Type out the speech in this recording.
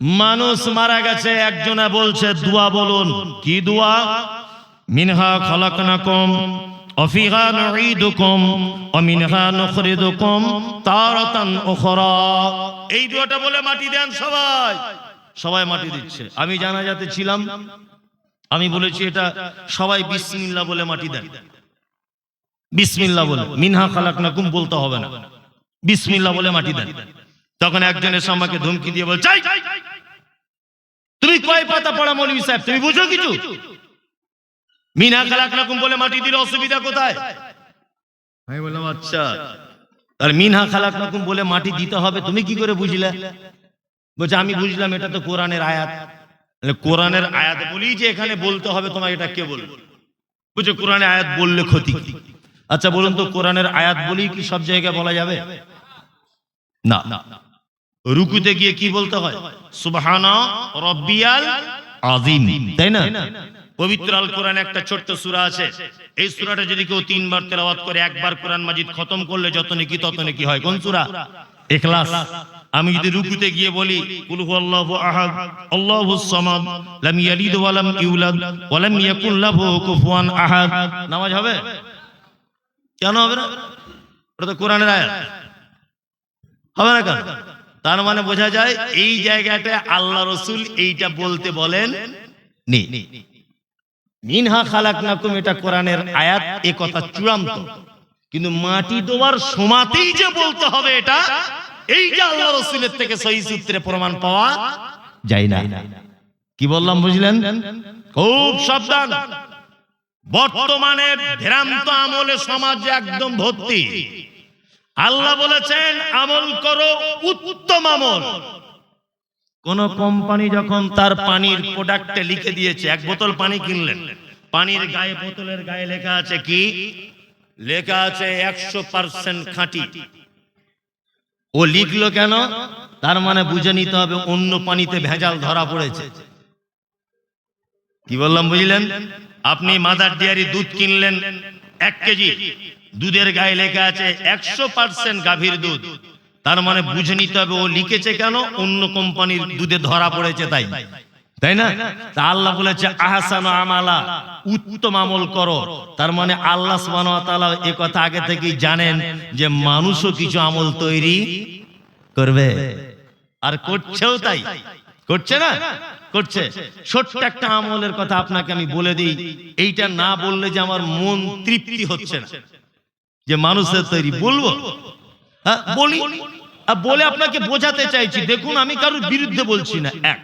মানুষ মারা গেছে একজনে বলছে দোয়া বলুন। কি দোয়া? মিনহা খালাকনাকুম অফিহা নুঈদুকুম ও মিনহা নুখরিদুকুম তারাতান উখরা। এই দোয়াটা বলে মাটি দেন সবাই। সবাই মাটি দিচ্ছে। আমি জানাজাতে ছিলাম। আমি বলেছি এটা সবাই বিসমিল্লাহ বলে মাটি দেন। বিসমিল্লাহ বলে। মিনহা খালাকনাকুম বলতে হবে না। বিসমিল্লাহ বলে মাটি দেন। তখন একজন এসে আমাকে ধমকি দিয়ে বলছে "এই, তুমি কয় পাতা পড়া মৌলভী সাহেব, তুমি বুঝো কিছু? মিনা খালাক রকম বলে মাটি দিলে অসুবিধা কোথায়? আমি বললাম আচ্ছা। আর মিনহা খালাক রকম বলে মাটি দিতে হবে, তুমি কি করে বুঝলে? বলছে, আমি বুঝলাম, এটা তো কোরআনের আয়াত। কোরআনের আয়াত বলি যে, এখানে বলতে হবে তোমাকে এটা কে বলবে বুঝে কোরআনের আয়াত বললে ক্ষতি আচ্ছা বলুন তো, কোরআনের আয়াত বলি কি সব জায়গায় বলা যাবে? না না না। রুকুতে গিয়ে কি বলতে হয়? সুবহানা রব্বিয়াল আযীম। তাই না? পবিত্র আল কোরআন একটা ছোট্ট সূরা আছে। এই সূরাটা যদি কেউ তিনবার তেলাওয়াত করে, একবার কোরআন মাজিদ খতম করলে যত নেকি তত নেকি হয়? কোন সূরা? ইখলাস। আমি যদি রুকুতে গিয়ে বলি, কুল হুয়াল্লাহু আহাদ আল্লাহুস সামাদ, লাম ইয়ালিদ ওয়া লাম ইউলাদ, ওয়া লাম ইয়াকুল লাহু কুফুয়ান আহাদ। নামাজ হবে? কেন হবে না? ওটা তো কোরআনের আয়াত। হবে না কেন? তার মানে বোঝা যায় এই জায়গাটা আল্লাহ রসুল এইটা বলতে বলেন, নি। মিনহা খালাকনাকুম, এটা কোরআনের আয়াত, এ কথা চূড়ান্ত। কিন্তু মাটি দেওয়ার সমাতেই যে বলতে হবে এটা, এই যে আল্লাহ রসুলের থেকে সহি সূত্রে প্রমাণ পাওয়া যায় না। কি বললাম, বুঝলেন? খুব সাবধান। বর্তমানে ভ্রান্ত আমলে সমাজ একদম ভর্তি। আল্লাহ বলেছেন, আমল করো, উত্তম আমল। কোন কোম্পানি যখন তার পানির প্রোডাক্টে লিখে দিয়েছে, এক বোতল পানি কিনলেন, পানির গায়ে বোতলের গায়ে লেখা আছে কি? লেখা আছে একশো পার্সেন্ট খাঁটি। ও লিখলো কেন? তার মানে বুঝে নিতে হবে, অন্য পানিতে ভেজাল ধরা পড়েছে। কি বললাম, বুঝলেন? আপনি মাদার ডেয়ারি দুধ কিনলেন, এক কেজি। দুধের গায়ে লেখা আছে একশো পার্সেন্ট গাভীর দুধ। তার মানে বুঝে নিতে হবে ও লিখেছে কেন? অন্য কোম্পানির দুধে ধরা পড়েছে তাই। তাই না? তা আল্লাহ বলেছে, আহসান আমালা, উত্তম আমল করো। তার মানে আল্লাহ এ কথা আগে থেকেই জানেন যে মানুষও কিছু আমল তৈরি করবে। আর করছেও তাই। করছে না? করছে। ছোট্ট একটা আমলের কথা আপনাকে আমি বলে দিই। এইটা না বললে যে আমার মন তৃপ্তি হচ্ছে না। যে মানুষের তৈরি বলব? হ্যাঁ বলি। বলে আপনাকে বোঝাতে চাইছি দেখুন আমি কারোর বিরুদ্ধে বলছি না। এক।